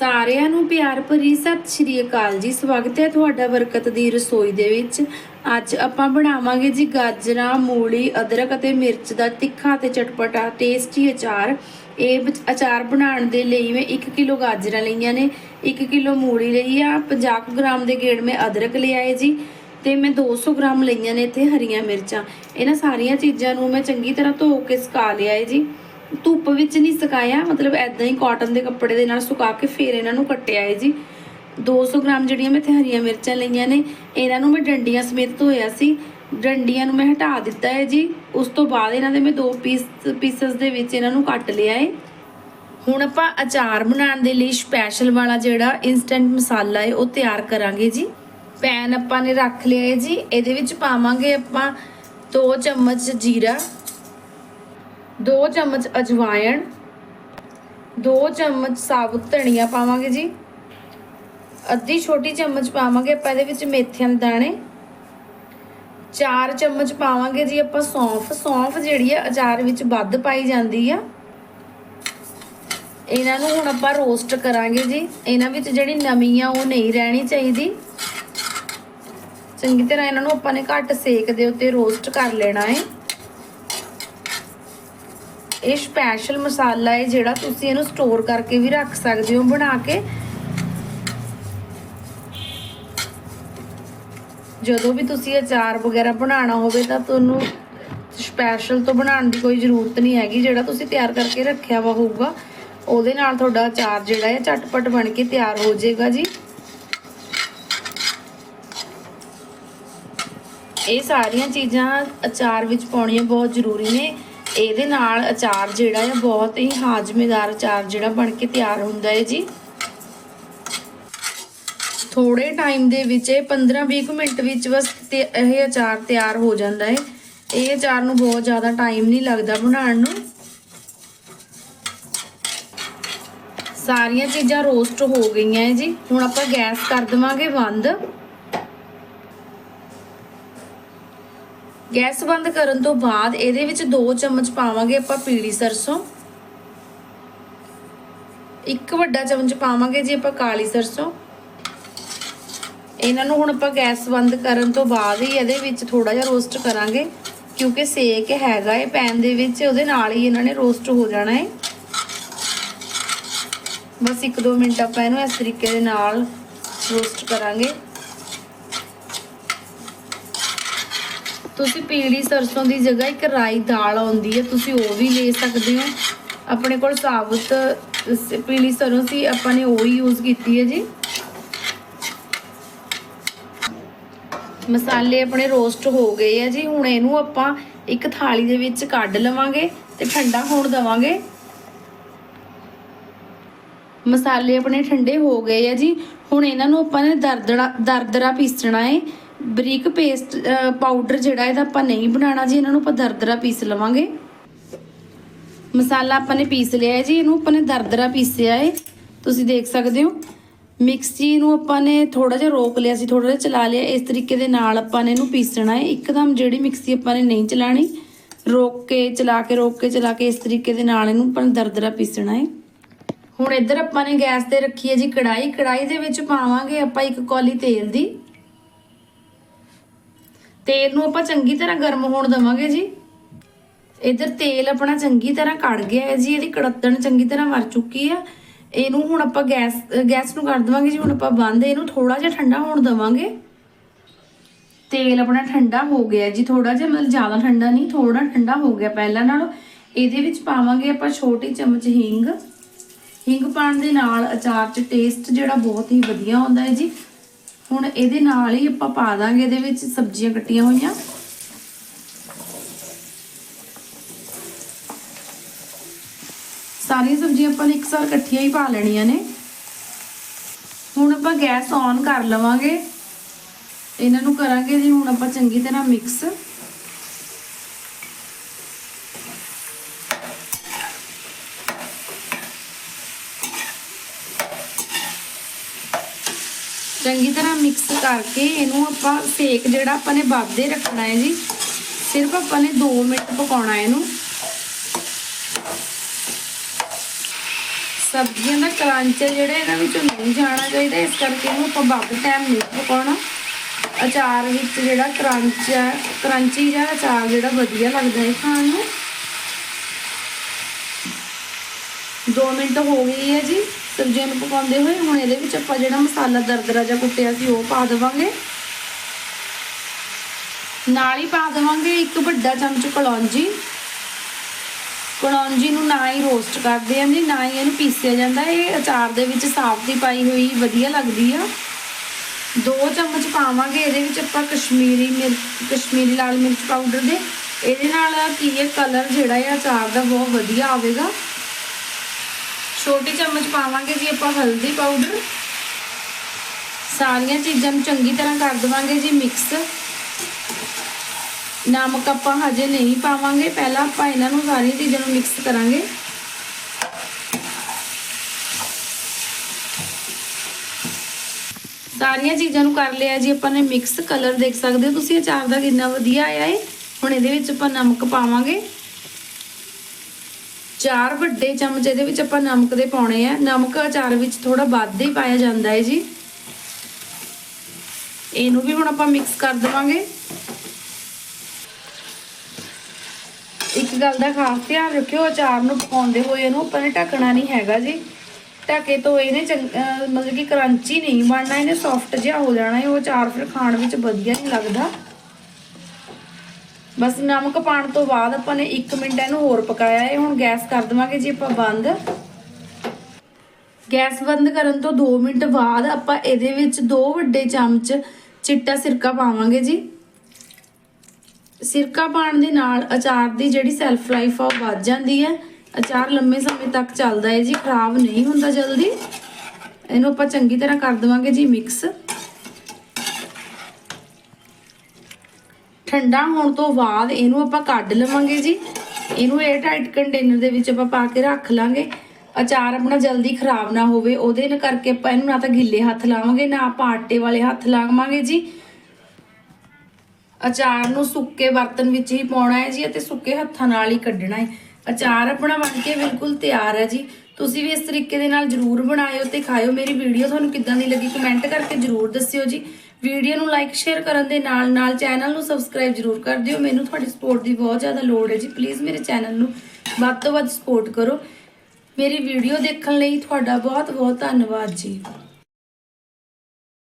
ਸਾਰਿਆਂ ਨੂੰ ਪਿਆਰ ਭਰੀ ਸਤਿ ਸ਼੍ਰੀ ਅਕਾਲ ਜੀ। ਸਵਾਗਤ ਹੈ ਤੁਹਾਡਾ ਬਰਕਤ ਦੀ ਰਸੋਈ ਦੇ ਵਿੱਚ। ਅੱਜ ਆਪਾਂ ਬਣਾਵਾਂਗੇ ਜੀ ਗਾਜਰਾਂ, ਮੂਲੀ, ਅਦਰਕ ਅਤੇ ਮਿਰਚ ਦਾ ਤਿੱਖਾ ਤੇ ਚਟਪਟਾ ਟੇਸਟੀ ਅਚਾਰ। ਇਹ ਬ- ਅਚਾਰ ਬਣਾਉਣ ਦੇ ਲਈ ਮੈਂ 1 ਕਿਲੋ ਗਾਜਰਾਂ ਲਈਆਂ ਨੇ 1 ਕਿਲੋ ਮੂਲੀ ਲਈ ਆ 50 ਕੁ ਗ੍ਰਾਮ ਦੇ ਗੇੜ ਮੈਂ ਅਦਰਕ ਲਿਆਏ ਜੀ ਤੇ ਮੈਂ 200 ਗ੍ਰਾਮ ਲਈਆਂ ਨੇ ਇੱਥੇ ਹਰੀਆਂ ਮਿਰਚਾਂ। ਇਹਨਾਂ ਸਾਰੀਆਂ ਚੀਜ਼ਾਂ ਨੂੰ ਮੈਂ ਚੰਗੀ ਤਰ੍ਹਾਂ ਧੋ ਕੇ ਸੁਕਾ ਲਿਆ ਹੈ ਜੀ। ਧੁੱਪ ਵਿੱਚ ਨਹੀਂ ਸੁਕਾਇਆ, ਮਤਲਬ ਐਦਾਂ ਹੀ ਕਾਟਨ ਦੇ ਕੱਪੜੇ ਦੇ ਨਾਲ ਸੁਕਾ ਕੇ ਫਿਰ ਇਹਨਾਂ ਨੂੰ ਕੱਟਿਆ ਹੈ ਜੀ। 200 ਗ੍ਰਾਮ ਜਿਹੜੀਆਂ ਮੈਂ ਇੱਥੇ ਹਰੀਆਂ ਮਿਰਚਾਂ ਲਈਆਂ ਨੇ, ਇਹਨਾਂ ਨੂੰ ਮੈਂ ਡੰਡੀਆਂ ਸਮੇਤ ਧੋਇਆ ਸੀ। ਡੰਡੀਆਂ ਨੂੰ ਮੈਂ ਹਟਾ ਦਿੱਤਾ ਹੈ ਜੀ। ਉਸ ਤੋਂ ਬਾਅਦ ਇਹਨਾਂ ਦੇ ਮੈਂ ਦੋ ਪੀਸ, ਪੀਸਸ ਦੇ ਵਿੱਚ ਇਹਨਾਂ ਨੂੰ ਕੱਟ ਲਿਆ ਹੈ ਹੁਣ ਆਪਾਂ ਅਚਾਰ ਬਣਾਉਣ ਦੇ ਲਈ ਸਪੈਸ਼ਲ ਵਾਲਾ ਜਿਹੜਾ ਇਨਸਟੈਂਟ ਮਸਾਲਾ ਹੈ ਉਹ ਤਿਆਰ ਕਰਾਂਗੇ ਜੀ। ਪੈਨ ਆਪਾਂ ਨੇ ਰੱਖ ਲਿਆ ਹੈ ਜੀ। ਇਹਦੇ ਵਿੱਚ ਪਾਵਾਂਗੇ ਆਪਾਂ 2 ਚਮਚ ਜੀਰਾ 2 ਚਮਚ ਅਜਵਾਇਣ 2 ਚਮਚ ਸਾਬੁਤ ਧਨੀਆ ਪਾਵਾਂਗੇ ਜੀ। ਅੱਧੀ ਛੋਟੀ ਚਮਚ ਪਾਵਾਂਗੇ ਆਪਾਂ ਇਹਦੇ ਵਿੱਚ ਮੇਥਿਆਂ ਦੇ ਦਾਣੇ। 4 ਚਮਚ ਪਾਵਾਂਗੇ ਜੀ ਆਪਾਂ ਸੌਂਫ। ਸੌਂਫ ਜਿਹੜੀ ਆ ਅਚਾਰ ਵਿੱਚ ਵੱਧ ਪਾਈ ਜਾਂਦੀ ਆ। ਇਹਨਾਂ ਨੂੰ ਹੁਣ ਆਪਾਂ ਰੋਸਟ ਕਰਾਂਗੇ ਜੀ। ਇਹਨਾਂ ਵਿੱਚ ਜਿਹੜੀ ਨਮੀ ਆ ਉਹ ਨਹੀਂ ਰਹਿਣੀ ਚਾਹੀਦੀ। ਚੰਗੀ ਤਰ੍ਹਾਂ ਇਹਨਾਂ ਨੂੰ ਆਪਾਂ ਨੇ ਘੱਟ ਸੇਕ ਦੇ ਉੱਤੇ ਰੋਸਟ ਕਰ ਲੈਣਾ ਹੈ ਇਹ ਸਪੈਸ਼ਲ ਮਸਾਲਾ ਹੈ ਜਿਹੜਾ ਤੁਸੀਂ ਇਹਨੂੰ ਸਟੋਰ ਕਰਕੇ ਵੀ ਰੱਖ ਸਕਦੇ ਹੋ ਬਣਾ ਕੇ। ਜਦੋਂ ਵੀ ਤੁਸੀਂ ਅਚਾਰ ਵਗੈਰਾ ਬਣਾਉਣਾ ਹੋਵੇ ਤਾਂ ਤੁਹਾਨੂੰ ਸਪੈਸ਼ਲ ਤੋਂ ਬਣਾਉਣ ਦੀ ਕੋਈ ਜ਼ਰੂਰਤ ਨਹੀਂ ਹੈਗੀ, ਜਿਹੜਾ ਤੁਸੀਂ ਤਿਆਰ ਕਰਕੇ ਰੱਖਿਆ ਵਾ ਹੋਊਗਾ। ਉਹਦੇ ਨਾਲ ਤੁਹਾਡਾ ਅਚਾਰ ਜਿਹੜਾ ਹੈ ਝਟਪਟ ਬਣ ਕੇ ਤਿਆਰ ਹੋ ਜਾਏਗਾ ਜੀ। ਇਹ ਸਾਰੀਆਂ ਚੀਜ਼ਾਂ ਅਚਾਰ ਵਿੱਚ ਪਾਉਣੀਆਂ ਬਹੁਤ ਜ਼ਰੂਰੀ ਨੇ। ਇਹਦੇ ਨਾਲ ਅਚਾਰ ਜਿਹੜਾ ਹੈ ਬਹੁਤ ਹੀ ਹਾਜ਼ਮੇਦਾਰ ਅਚਾਰ ਜਿਹੜਾ ਬਣ ਕੇ ਤਿਆਰ ਹੁੰਦਾ ਹੈ ਜੀ। ਥੋੜੇ ਟਾਈਮ ਦੇ ਵਿੱਚ ਇਹ 15-20 ਮਿੰਟ ਵਿੱਚ ਬਸ ਇਹ ਅਚਾਰ ਤਿਆਰ ਹੋ ਜਾਂਦਾ ਹੈ ਇਹ ਅਚਾਰ ਨੂੰ ਬਹੁਤ ਜ਼ਿਆਦਾ ਟਾਈਮ ਨਹੀਂ ਲੱਗਦਾ ਬਣਾਉਣ ਨੂੰ। ਸਾਰੀਆਂ ਚੀਜ਼ਾਂ ਰੋਸਟ ਹੋ ਗਈਆਂ ਹੈ ਜੀ। ਹੁਣ ਆਪਾਂ ਗੈਸ ਕਰ ਦਵਾਂਗੇ ਬੰਦ। ਗੈਸ ਬੰਦ ਕਰਨ ਤੋਂ ਬਾਅਦ ਇਹਦੇ ਵਿੱਚ 2 ਚਮਚ ਪਾਵਾਂਗੇ ਆਪਾਂ ਪੀਲੀ ਸਰਸੋਂ। ਇੱਕ ਵੱਡਾ ਚਮਚ ਪਾਵਾਂਗੇ ਜੀ ਆਪਾਂ ਕਾਲੀ ਸਰਸੋਂ। ਇਹਨਾਂ ਨੂੰ ਹੁਣ ਆਪਾਂ ਗੈਸ ਬੰਦ ਕਰਨ ਤੋਂ ਬਾਅਦ ਹੀ ਇਹਦੇ ਵਿੱਚ ਥੋੜਾ ਜਿਹਾ ਰੋਸਟ ਕਰਾਂਗੇ, ਕਿਉਂਕਿ ਸੇਕ ਹੈਗਾ ਇਹ ਪੈਨ ਦੇ ਵਿੱਚ, ਉਹਦੇ ਨਾਲ ਹੀ ਇਹਨਾਂ ਨੇ ਰੋਸਟ ਹੋ ਜਾਣਾ ਹੈ ਬਸ 1-2 ਮਿੰਟ ਆਪਾਂ ਇਹਨੂੰ ਇਸ ਤਰੀਕੇ ਦੇ ਨਾਲ ਰੋਸਟ ਕਰਾਂਗੇ। ਤੁਸੀਂ ਪੀਲੀ ਸਰਸੋਂ ਦੀ ਜਗ੍ਹਾ ਇੱਕ ਰਾਈ ਦਾਲ ਆਉਂਦੀ ਹੈ, ਤੁਸੀਂ ਉਹ ਵੀ ਲੈ ਸਕਦੇ ਹੋ। ਆਪਣੇ ਕੋਲ ਸਾਬਤ ਪੀਲੀ ਸਰੋਂ ਸੀ, ਆਪਾਂ ਨੇ ਉਹ ਹੀ ਯੂਜ਼ ਕੀਤੀ ਹੈ ਜੀ। ਮਸਾਲੇ ਆਪਣੇ ਰੋਸਟ ਹੋ ਗਏ ਆ ਜੀ, ਹੁਣ ਇਹਨੂੰ ਆਪਾਂ ਇੱਕ ਥਾਲੀ ਦੇ ਵਿੱਚ ਕੱਢ ਲਵਾਂਗੇ ਤੇ ਠੰਡਾ ਹੋਣ ਦਵਾਂਗੇ। ਮਸਾਲੇ ਆਪਣੇ ਠੰਡੇ ਹੋ ਗਏ ਆ ਜੀ, ਹੁਣ ਇਹਨਾਂ ਨੂੰ ਆਪਾਂ ਨੇ ਦਰਦੜਾ ਦਰਦਰਾ ਪੀਸਣਾ ਹੈ ਬਰੀਕ ਪੇਸਟ ਪਾਊਡਰ ਜਿਹੜਾ ਇਹਦਾ ਆਪਾਂ ਨਹੀਂ ਬਣਾਉਣਾ ਜੀ, ਇਹਨਾਂ ਨੂੰ ਆਪਾਂ ਦਰਦਰਾ ਪੀਸ ਲਵਾਂਗੇ। ਮਸਾਲਾ ਆਪਾਂ ਨੇ ਪੀਸ ਲਿਆ ਹੈ ਜੀ, ਇਹਨੂੰ ਆਪਾਂ ਨੇ ਦਰਦਰਾ ਪੀਸਿਆ ਹੈ। ਤੁਸੀਂ ਦੇਖ ਸਕਦੇ ਹੋ, ਮਿਕਸੀ ਨੂੰ ਆਪਾਂ ਨੇ ਥੋੜਾ ਜਿਹਾ ਰੋਕ ਲਿਆ ਸੀ ਥੋੜਾ ਜਿਹਾ ਚਲਾ ਲਿਆ, ਇਸ ਤਰੀਕੇ ਦੇ ਨਾਲ ਆਪਾਂ ਨੇ ਇਹਨੂੰ ਪੀਸਣਾ ਹੈ। ਇੱਕਦਮ ਜਿਹੜੀ ਮਿਕਸੀ ਆਪਾਂ ਨੇ ਨਹੀਂ ਚਲਾਣੀ, ਰੋਕ ਕੇ, ਚਲਾ ਕੇ, ਰੋਕ ਕੇ, ਚਲਾ ਕੇ ਇਸ ਤਰੀਕੇ ਦੇ ਨਾਲ ਇਹਨੂੰ ਆਪਾਂ ਨੇ ਦਰਦਰਾ ਪੀਸਣਾ ਹੈ। ਹੁਣ ਇੱਧਰ ਆਪਾਂ ਨੇ ਗੈਸ ਤੇ ਰੱਖੀ ਹੈ ਜੀ ਕੜਾਈ ਕੜਾਈ ਦੇ ਵਿੱਚ ਪਾਵਾਂਗੇ ਆਪਾਂ ਇੱਕ ਕੌਲੀ ਤੇਲ ਦੀ। ਤੇਲ ਨੂੰ ਆਪਾਂ ਚੰਗੀ ਤਰ੍ਹਾਂ ਗਰਮ ਹੋਣ ਦਵਾਂਗੇ ਜੀ। ਇੱਧਰ ਤੇਲ ਆਪਣਾ ਚੰਗੀ ਤਰ੍ਹਾਂ ਕੜ ਗਿਆ ਹੈ ਜੀ, ਇਹਦੀ ਕੜੱਤਣ ਚੰਗੀ ਤਰ੍ਹਾਂ ਮਰ ਚੁੱਕੀ ਆ। ਇਹਨੂੰ ਹੁਣ ਆਪਾਂ ਗੈਸ ਗੈਸ ਨੂੰ ਕਰ ਦਵਾਂਗੇ ਜੀ, ਹੁਣ ਆਪਾਂ ਬੰਦ, ਇਹਨੂੰ ਥੋੜਾ ਜਿਹਾ ਠੰਡਾ ਹੋਣ ਦਵਾਂਗੇ। ਤੇਲ ਆਪਣਾ ਠੰਡਾ ਹੋ ਗਿਆ ਜੀ ਥੋੜਾ ਜਿਹਾ ਮਤਲਬ ਜ਼ਿਆਦਾ ਠੰਡਾ ਨਹੀਂ ਥੋੜਾ ਠੰਡਾ ਹੋ ਗਿਆ ਪਹਿਲਾਂ ਨਾਲੋਂ। ਇਹਦੇ ਵਿੱਚ ਪਾਵਾਂਗੇ ਆਪਾਂ ਛੋਟੀ ਚਮਚ ਹਿੰਗ। ਹਿੰਗ ਪਾਉਣ ਦੇ ਨਾਲ ਅਚਾਰ 'ਚ ਟੇਸਟ ਜਿਹੜਾ ਬਹੁਤ ਹੀ ਵਧੀਆ ਆਉਂਦਾ ਹੈ ਜੀ। ਹੁਣ ਇਹਦੇ ਨਾਲ ਹੀ ਆਪਾਂ ਪਾ ਦਾਂਗੇ ਇਹਦੇ ਵਿੱਚ ਸਬਜ਼ੀਆਂ ਕੱਟੀਆਂ ਹੋਈਆਂ। ਸਾਰੀਆਂ ਸਬਜ਼ੀਆਂ ਆਪਾਂ ਨੇ ਇੱਕ ਸਾਰ ਇਕੱਠੀਆਂ ਹੀ ਪਾ ਲੈਣੀਆਂ ਨੇ। ਹੁਣ ਆਪਾਂ ਗੈਸ ਔਨ ਕਰ ਲਵਾਂਗੇ। ਇਹਨਾਂ ਨੂੰ ਕਰਾਂਗੇ ਜੀ ਹੁਣ ਆਪਾਂ ਚੰਗੀ ਤਰ੍ਹਾਂ ਮਿਕਸ। ਚੰਗੀ ਤਰ੍ਹਾਂ ਮਿਕਸ ਕਰਕੇ ਇਹਨੂੰ ਆਪਾਂ ਸੇਕ ਜਿਹੜਾ ਆਪਾਂ ਨੇ ਵੱਧਦੇ ਰੱਖਣਾ ਹੈ ਜੀ, ਸਿਰਫ ਆਪਾਂ ਨੇ 2 ਮਿੰਟ ਪਕਾਉਣਾ ਇਹਨੂੰ। ਸਬਜ਼ੀਆਂ ਦਾ ਕਰੰਚ ਜਿਹੜਾ ਇਹਨਾਂ ਵਿੱਚੋਂ ਨਹੀਂ ਜਾਣਾ ਚਾਹੀਦਾ, ਇਸ ਕਰਕੇ ਇਹਨੂੰ ਆਪਾਂ ਵੱਧ ਟਾਈਮ ਨਹੀਂ ਪਕਾਉਣਾ। ਅਚਾਰ ਵਿੱਚ ਜਿਹੜਾ ਕਰੰਚ ਹੈ, ਕਰੰਚੀ ਜਾਂ ਅਚਾਰ ਜਿਹੜਾ ਵਧੀਆ ਲੱਗਦਾ ਹੈ ਖਾਣ ਨੂੰ। 2 ਮਿੰਟ ਹੋ ਗਈ ਹੈ ਜੀ। ਸਬਜ਼ੀਆਂ ਨੂੰ ਪਕਾਉਂਦੇ ਹੋਏ ਹੁਣ ਇਹਦੇ ਵਿੱਚ ਆਪਾਂ ਜਿਹੜਾ ਮਸਾਲਾ ਦਰਦਰਾ ਜਿਹਾ ਕੁੱਟਿਆ ਸੀ ਉਹ ਪਾ ਦੇਵਾਂਗੇ। ਨਾਲ ਹੀ ਪਾ ਦੇਵਾਂਗੇ ਇੱਕ ਵੱਡਾ ਚਮਚ ਕਲੌਂਜੀ। ਕਲੌਂਜੀ ਨੂੰ ਨਾ ਹੀ ਰੋਸਟ ਕਰਦੇ ਆਂ ਜੀ, ਨਾ ਹੀ ਇਹਨੂੰ ਪੀਸਿਆ ਜਾਂਦਾ। ਇਹ ਅਚਾਰ ਦੇ ਵਿੱਚ ਸਾਫ਼ ਦੀ ਪਾਈ ਹੋਈ ਵਧੀਆ ਲੱਗਦੀ ਆ। ਦੋ ਚਮਚ ਪਾਵਾਂਗੇ ਇਹਦੇ ਵਿੱਚ ਆਪਾਂ ਕਸ਼ਮੀਰੀ ਮਿਰਚ ਕਸ਼ਮੀਰੀ ਲਾਲ ਮਿਰਚ ਪਾਊਡਰ ਦੇ। ਇਹਦੇ ਨਾਲ ਕੀ ਹੈ, ਕਲਰ ਜਿਹੜਾ ਹੈ ਅਚਾਰ ਦਾ ਬਹੁਤ ਵਧੀਆ ਆਵੇਗਾ। ਛੋਟੀ ਚਮਚ ਪਾਵਾਂਗੇ ਜੀ ਆਪਾਂ ਹਲਦੀ ਪਾਊਡਰ। ਸਾਰੀਆਂ ਚੀਜ਼ਾਂ ਨੂੰ ਚੰਗੀ ਤਰ੍ਹਾਂ ਕਰ ਦੇਵਾਂਗੇ ਜੀ ਮਿਕਸ। ਨਮਕ ਆਪਾਂ ਹਜੇ ਨਹੀਂ ਪਾਵਾਂਗੇ, ਪਹਿਲਾਂ ਆਪਾਂ ਇਹਨਾਂ ਨੂੰ ਸਾਰੀਆਂ ਚੀਜ਼ਾਂ ਨੂੰ ਮਿਕਸ ਕਰਾਂਗੇ। ਸਾਰੀਆਂ ਚੀਜ਼ਾਂ ਨੂੰ ਕਰ ਲਿਆ ਜੀ, ਆਪਾਂ ਨੇ ਮਿਕਸ ਕਲਰ ਦੇਖ ਸਕਦੇ ਹੋ ਤੁਸੀਂ, ਅਚਾਰ ਦਾ ਕਿੰਨਾ ਵਧੀਆ ਆਇਆ ਹੈ ਹੁਣ ਇਹਦੇ ਵਿੱਚ ਆਪਾਂ ਨਮਕ ਪਾਵਾਂਗੇ। ਚਾਰ ਵੱਡੇ ਚਮਚ, ਇਹਦੇ ਵਿੱਚ ਆਪਾਂ ਨਮਕ ਦੇ ਪਾਉਣੇ ਆ। ਨਮਕ ਅਚਾਰ ਵਿੱਚ ਥੋੜਾ ਵੱਧ ਹੀ ਪਾਇਆ ਜਾਂਦਾ ਹੈ ਜੀ। ਇਹਨੂੰ ਵੀ ਹੁਣ ਆਪਾਂ ਮਿਕਸ ਕਰ ਦੇਵਾਂਗੇ। ਇੱਕ ਗੱਲ ਦਾ ਖਾਸ ਧਿਆਨ ਰੱਖਿਓ ਅਚਾਰ ਨੂੰ ਪਕਾਉਂਦੇ ਹੋਏ ਇਹਨੂੰ ਆਪਾਂ ਨੇ ਢੱਕਣਾ ਨਹੀਂ ਹੈਗਾ ਜੀ। ਢੱਕੇ ਤੋਂ ਇਹਨੇ ਮਤਲਬ ਕਿ ਕਰੰਚੀ ਨਹੀਂ ਬਣਨਾ, ਇਹਨੇ ਸੌਫਟ ਜਿਹਾ ਹੋ ਜਾਣਾ ਹੈ। ਉਹ ਅਚਾਰ ਫਿਰ ਖਾਣ ਵਿੱਚ ਵਧੀਆ ਨਹੀਂ ਲੱਗਦਾ। ਬਸ ਨਮਕ ਪਾਣ ਤੋਂ ਬਾਅਦ ਆਪਾਂ ਨੇ 1 ਮਿੰਟ ਇਹਨੂੰ ਹੋਰ ਪਕਾਇਆ ਹੈ। ਹੁਣ ਗੈਸ ਕਰ ਦੇਵਾਂਗੇ ਜੀ ਆਪਾਂ ਬੰਦ। ਗੈਸ ਬੰਦ ਕਰਨ ਤੋਂ 2 ਮਿੰਟ ਬਾਅਦ ਆਪਾਂ ਇਹਦੇ ਵਿੱਚ ਦੋ ਵੱਡੇ ਚਮਚ ਚਿੱਟਾ ਸਿਰਕਾ ਪਾਵਾਂਗੇ ਜੀ। ਸਿਰਕਾ ਪਾਣ ਦੇ ਨਾਲ ਅਚਾਰ ਦੀ ਜਿਹੜੀ ਸੈਲਫ ਲਾਈਫ ਆ ਉਹ ਵੱਧ ਜਾਂਦੀ ਹੈ। ਅਚਾਰ ਲੰਮੇ ਸਮੇਂ ਤੱਕ ਚੱਲਦਾ ਹੈ ਜੀ, ਖਰਾਬ ਨਹੀਂ ਹੁੰਦਾ ਜਲਦੀ। ਇਹਨੂੰ ਆਪਾਂ ਚੰਗੀ ਤਰ੍ਹਾਂ ਕਰ ਦੇਵਾਂਗੇ ਜੀ ਮਿਕਸ। ਠੰਡਾ ਹੋਣ ਤੋਂ ਬਾਅਦ ਇਹਨੂੰ ਆਪਾਂ ਕੱਢ ਲਵਾਂਗੇ ਜੀ। ਇਹਨੂੰ 에ਅਰ ਟਾਈਟ ਕੰਟੇਨਰ ਦੇ ਵਿੱਚ ਆਪਾਂ ਪਾ ਕੇ ਰੱਖ ਲਾਂਗੇ। ਅਚਾਰ ਆਪਣਾ ਜਲਦੀ ਖਰਾਬ ਨਾ ਹੋਵੇ, ਉਹਦੇ ਨਾਲ ਕਰਕੇ ਆਪਾਂ ਇਹਨੂੰ ਨਾ ਤਾਂ ਗਿੱਲੇ ਹੱਥ ਲਾਵਾਂਗੇ, ਨਾ ਆਪਾਂ ਆਟੇ ਵਾਲੇ ਹੱਥ ਲਾਵਾਂਗੇ ਜੀ। ਅਚਾਰ ਨੂੰ ਸੁੱਕੇ ਬਰਤਨ ਵਿੱਚ ਹੀ ਪਾਉਣਾ ਹੈ ਜੀ ਅਤੇ ਸੁੱਕੇ ਹੱਥਾਂ ਨਾਲ ਹੀ ਕੱਢਣਾ ਹੈ। ਅਚਾਰ ਆਪਣਾ ਬਣ ਕੇ ਬਿਲਕੁਲ ਤਿਆਰ ਹੈ ਜੀ। ਤੁਸੀਂ ਵੀ ਇਸ ਤਰੀਕੇ ਦੇ ਨਾਲ ਜਰੂਰ ਬਣਾਇਓ ਤੇ ਖਾਇਓ। ਮੇਰੀ ਵੀਡੀਓ ਤੁਹਾਨੂੰ ਕਿੱਦਾਂ ਦੀ ਲੱਗੀ ਕਮੈਂਟ ਕਰਕੇ ਜਰੂਰ ਦੱਸਿਓ ਜੀ। ਵੀਡੀਓ ਨੂੰ ਲਾਈਕ ਸ਼ੇਅਰ ਕਰਨ ਦੇ ਨਾਲ ਨਾਲ ਚੈਨਲ ਨੂੰ ਸਬਸਕ੍ਰਾਈਬ ਜਰੂਰ ਕਰ ਦਿਓ। ਮੈਨੂੰ ਤੁਹਾਡੀ ਸਪੋਰਟ ਦੀ ਬਹੁਤ ਜ਼ਿਆਦਾ ਲੋੜ ਹੈ ਜੀ। ਪਲੀਜ਼ ਮੇਰੇ ਚੈਨਲ ਨੂੰ ਵੱਧ ਤੋਂ ਵੱਧ ਸਪੋਰਟ ਕਰੋ। ਮੇਰੀ ਵੀਡੀਓ ਦੇਖਣ ਲਈ ਤੁਹਾਡਾ ਬਹੁਤ ਬਹੁਤ ਧੰਨਵਾਦ ਜੀ।